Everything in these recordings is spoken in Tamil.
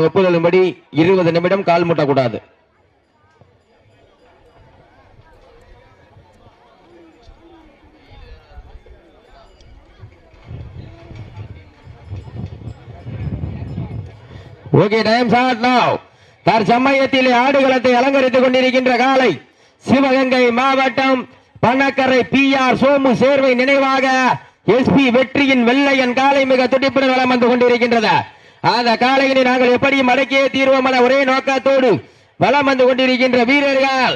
ஒப்புதலும்படி இருபது நிமிடம் கால் முட்டக்கூடாது. ஓகே டைம் தற்சமயத்தில் ஆடுகளத்தை அலங்கரித்துக் கொண்டிருக்கின்ற காலை சிவகங்கை மாவட்டம் பணக்கரை பி ஆர் சோமு சேர்வை நினைவாக எஸ்பி வெற்றியின் வெள்ளையன் காலை மிக துடிப்புடன் வளம் வந்து கொண்டிருக்கின்றது. அந்த காலையினை நாங்கள் எப்படி மடக்கியே தீர்வோம் என ஒரே நோக்கத்தோடு வளம் வந்து கொண்டிருக்கின்ற வீரர்கள்.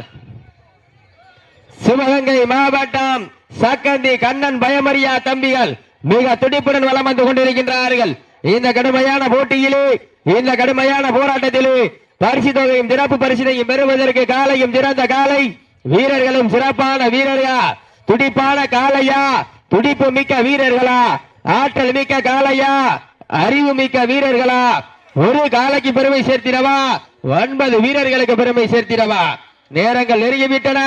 சிவகங்கை மாவட்டம் சக்கந்தி கண்ணன் பயமரியா தம்பிகள் மிக துடிப்புடன் வளம் வந்து கொண்டிருக்கின்றார்கள். இந்த கடுமையான போட்டியிலே இந்த கடுமையான போராட்டத்திலே பரிசு தொகையும் சிறப்பு பரிசினையும் பெறுவதற்கு காலையும் சிறந்த காலை வீரர்களும் சிறப்பான வீரர்களா? துடிப்பான காளையா? துடிப்பு மிக்க வீரர்களா? ஆற்றல் மிக்க காளையா? அறிவுமிக்க வீரர்களா? ஒரு காலைக்கு பெருமை சேர்த்திடவா? ஒன்பது வீரர்களுக்கு பெருமை சேர்த்திடவா? நேரங்கள் நெருங்கிவிட்டன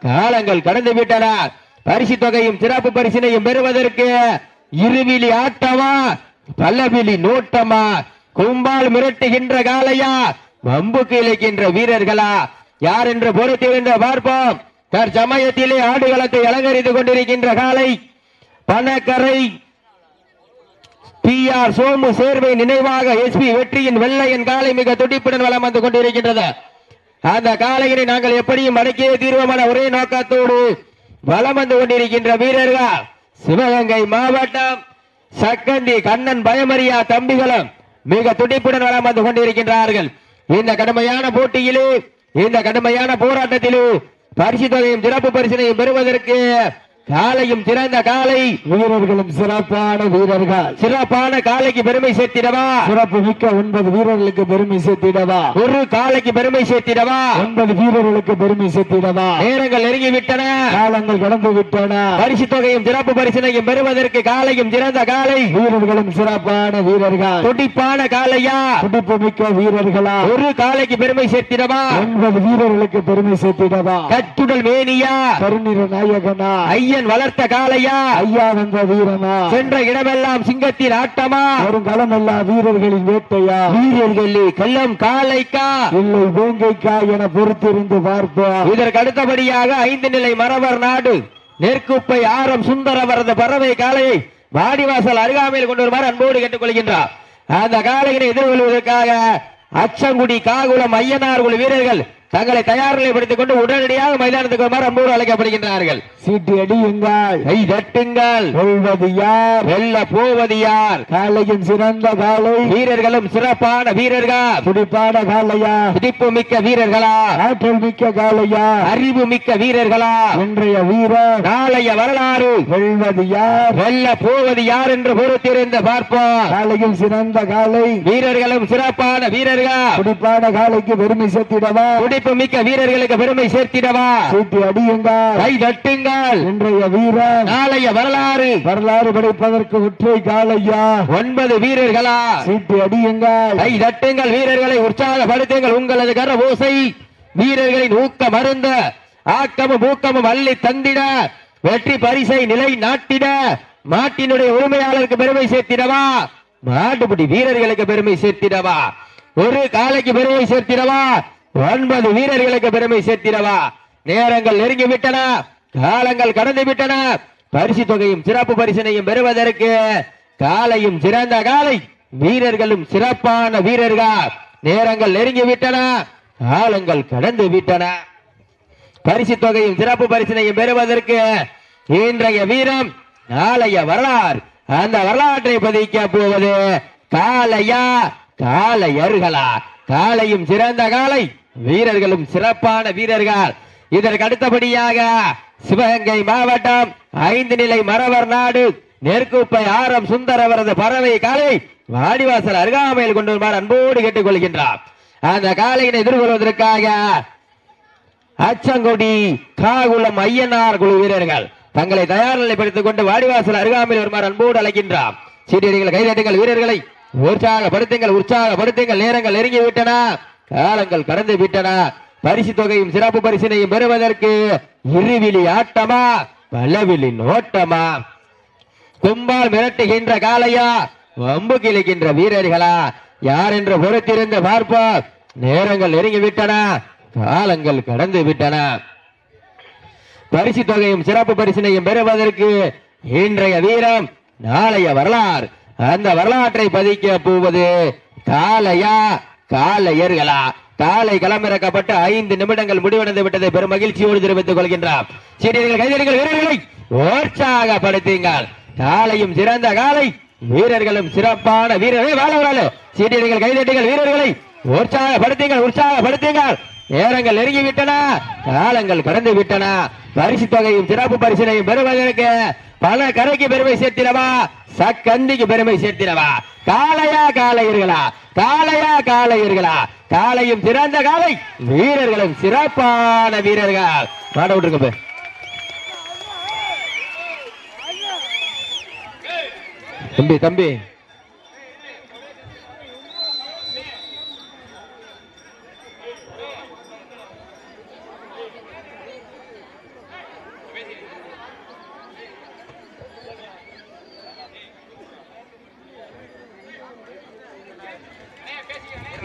காலங்கள் கடந்து விட்டன. பரிசு தொகையும் சிறப்பு பரிசினையும் பெறுவதற்கு இருவிழி ஆட்டமா? பல்லவிழி நோட்டமா? கும்பால் மிரட்டுகின்ற காலையா வம்புக்கு இழைக்கின்ற வீரர்களா? யார் என்று பொறுத்திருந்த பார்ப்போம். தற்சமயத்திலே ஆடுகளத்தை அலங்கரித்துக் கொண்டிருக்கின்ற காலை பணக்கரை பி ஆர் சோமு சேர்வை நினைவாக எஸ்பி வெற்றியின் வெள்ளையன் காலை மிக துடிப்புடன் வளம் வந்து கொண்டிருக்கின்றது. அந்த காலையினை நாங்கள் எப்படியும் அடக்கியே தீர்வமான ஒரே நோக்கத்தோடு வலம் வந்து கொண்டிருக்கின்ற வீரர்கள் சிவகங்கை மாவட்டம் சக்கந்தி கண்ணன் பயமரியா தம்பிகளும் மிக துடிப்புடன் வளம் வந்து கொண்டிருக்கின்றார்கள். இந்த கடுமையான போட்டியிலே இந்த கடுமையான போராட்டத்திலே பரிசு தொகையும் சிறப்பு பரிசினையும் பெறுவதற்கு காலையும் சிறந்த காலை வீரர்களும் சிறப்பான வீரர்கள். சிறப்பான காலைக்கு பெருமை சேர்த்திடவா? சிறப்பு மிக்க ஒன்பது வீரர்களுக்கு பெருமை சேர்த்திடவா? ஒரு காலைக்கு பெருமை சேர்த்திடவா? ஒன்பது வீரர்களுக்கு பெருமை சேர்த்திடவா? நேரங்கள் நெருங்கி விட்டன காலங்கள் கடந்து விட்டன பரிசு தொகையும் சிறப்பு பரிசினையும் பெறுவதற்கு காலையும் சிறந்த காலை வீரர்களும் சிறப்பான வீரர்கள். துடிப்பான காலையா துடிப்பு மிக்க வீரர்களா? ஒரு காலைக்கு பெருமை சேர்த்திடவா? ஒன்பது வீரர்களுக்கு பெருமை சேர்த்திடவா? கட்டுடல் மேனியா? கருநிற நாயகனா? ஐயன் வளர்த்த காலையா ஐயா வந்த வீரனா? சென்ற இடமெல்லாம் சிங்கத்தின் ஆட்டமா? வரும் களமெல்லா வீரர்களின் வேட்டையா? வீரர்களே கள்ளம் காலைக்கா இல்லை வேங்கைக்கா என பொறுத்திருந்து பார்ப்போம் இதற்கு அடுத்தபடியாக ஐந்து நிலை மரவர் நாடு. நெற்குப்பை ஆரம் சுந்தரவரது பறவை காளையை வாடிவாசல் அருகாமையில் கொண்டு வருமாறு அன்போடு கேட்டுக்கொள்கின்றார். அந்த காளையினை எதிர்கொள்வதற்காக அச்சங்குடி காகுளம் ஐயனார் வீரர்கள் தங்களை தயார் நிலைப்படுத்திக் கொண்டு உடனடியாக மைதானத்துக்கு வருமாறு அன்போடு அழைக்கப்படுகின்றார்கள். சீட்டி அடியுங்கள். கை தட்டுங்கள். வெல்வது யார்? வெல்ல போவது யார்? காலையின் சிறந்த காலை. வீரர்களும் சிறப்பான வீரர்கள்? துடிப்பான காலையா? துடிப்பு மிக்க வீரர்களா? ஆற்றல் மிக்க காலையா? அறிவு மிக்க வீரர்களா? இன்றைய வீரர் நாளைய வரலாறு. வெல்வது யார்? வெல்ல போவது யார் என்று பொறுத்திருந்து பார்ப்போம். காலையில் சிறந்த காலை. வீரர்களும் சிறப்பான வீரர்கள்? துடிப்பான காலைக்கு பெருமை சேர்த்திடவா? துடிப்பு மிக்க வீரர்களுக்கு பெருமை சேர்த்திடவா? சீட்டி அடியுங்கள். கை தட்டுங்கள். இன்றைய வீரர். நாளைய வரலாறு. வரலாறு படைப்பதற்கு ஒற்றை காலையா? ஒன்பது வீரர்களா? சீட்டி அடியுங்கள். கை தட்டுங்கள் வீரர்களை உற்சாகப்படுத்துங்கள் உங்களது கர ஓசை. வீரர்களின் ஊக்கம் அருந்த ஆக்கமும் ஊக்கமும் அள்ளி தந்திட வெற்றி பரிசை நிலை நாட்டிட மாட்டினுடைய உரிமையாளருக்கு பெருமை சேர்த்திடவா? மாட்டுப்பிடி வீரர்களுக்கு பெருமை சேர்த்திடவா? ஒரு காலைக்கு பெருமை சேர்த்திடவா? ஒன்பது வீரர்களுக்கு பெருமை சேர்த்திடவா. நேரங்கள் நெருங்கி விட்டன காலங்கள் கடந்து விட்டன பரிசு தொகையும் சிறப்பு பரிசனையும் பெறுவதற்கு காலையும் சிறந்த காலை. வீரர்களும் சிறப்பான வீரர்கள். நேரங்கள் நெருங்கி விட்டன காலங்கள் கடந்து விட்டன பரிசு தொகையும் சிறப்பு பரிசனையும் பெறுவதற்கு இன்றைய வீரம் நாளைய வரலாறு. அந்த வரலாற்றை பதிக்க போவது காலையா காளையர்களா? காலையும் சிறந்த காலை வீரர்களும் சிறப்பான வீரர்கள். இதற்கு அடுத்தபடியாக சிவகங்கை மாவட்டம் ஐந்து நிலை மரவர் நாடு நெற்குப்பை ஆரம் சுந்தர் அவரது பறவை காலை வாடிவாசல் அருகாமையில் கொண்டு வருமாறு அன்போடு கேட்டுக் கொள்கின்றார் அந்த காலையினை எதிர்கொள்வதற்காக அச்சங்குடி காகுளம் ஐயனார் குழு வீரர்கள் தங்களை தயார் நிலைப்படுத்திக் கொண்டு வாடிவாசல் அருகாமையில் வருமாறு அன்போடு அழைக்கின்றார். சீட்டியடிகள் கைதட்டுங்கள் வீரர்களை உற்சாகப்படுத்துங்கள் உற்சாகப்படுத்துங்கள். நேரங்கள் நெருங்கிவிட்டன. காலங்கள் கடந்து விட்டன. பரிசு தொகையும் சிறப்பு பரிசினையும் பெறுவதற்கு இருவிழி ஆட்டமா பலவிழி நோட்டமா? கும்பால் மிரட்டுகின்ற காளையா வம்பு கிழிக்கின்ற வீரர்களா? யார் என்று பொறுத்திருந்து பார்ப்போம். நேரங்கள் நெருங்கி விட்டன காலங்கள் கடந்து விட்டன. பரிசு தொகையும் சிறப்பு பரிசினையும் பெறுவதற்கு இன்றைய வீரம் நாளைய வரலாறு. அந்த வரலாற்றை பதிக்க போவது காலையா காலையர்களா காலை களமிறக்கப்பட்டு ஐந்து நிமிடங்கள் முடிவடைந்து விட்டதை பெரும் மகிழ்ச்சியோடு தெரிவித்துக் கொள்கின்றார் சீரியர்கள் கைதறிகள் வீரர்களை உற்சாகப்படுத்துங்கள். காலையும் சிறந்த காலை வீரர்களும் சிறப்பான வீரர்கள் வாழ வராது சீரியர்கள் வீரர்களை உற்சாகப்படுத்துங்கள் உற்சாகப்படுத்துங்கள். நேரங்கள் நெருங்கி விட்டன காலங்கள் கடந்து விட்டன பரிசு தொகையும் சிறப்பு பரிசினையும் பெறுவதற்கு பல கரைக்கு பெருமை சேர்த்திடவா? சக்கந்திக்கு பெருமை சேர்த்திடவா? காளையா காளையர்களா? காளையா காளையர்களா? காளையும் சிறந்த காலை வீரர்களும் சிறப்பான வீரர்கள். பாட விட்டுருங்க தம்பி தம்பி.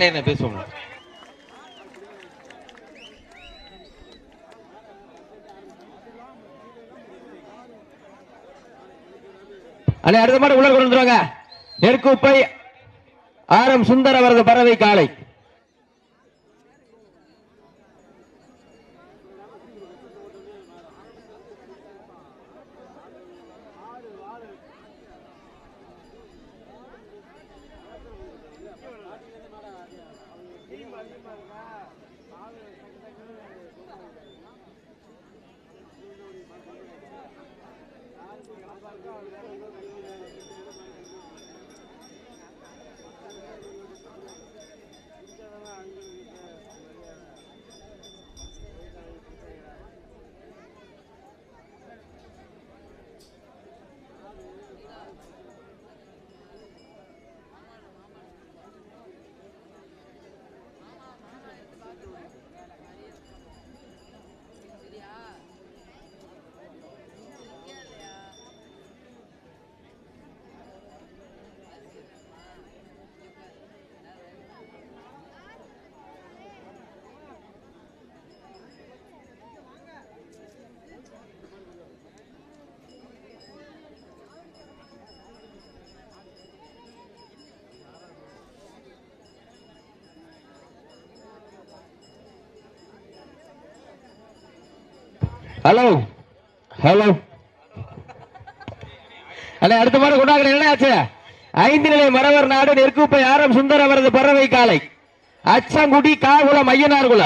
என்ன பேசுவோம். அண்ணே அடுத்த மாதிரி உள்ள கொண்டு வந்துருவாங்க. நெற்குப்பை ஆர் எம் சுந்தர் அவரது பறவை காலை ஹலோ ஹலோ அண்ணே அடுத்த மாதிரி கொண்டாங்க என்ன ஆச்சு? ஐந்து நிலை மரவர் நாடு நெற்குப்பை ஆரம் சுந்தர் அவரது பறவை காலை அச்சங்குடி காகுளம் மையனார் குல.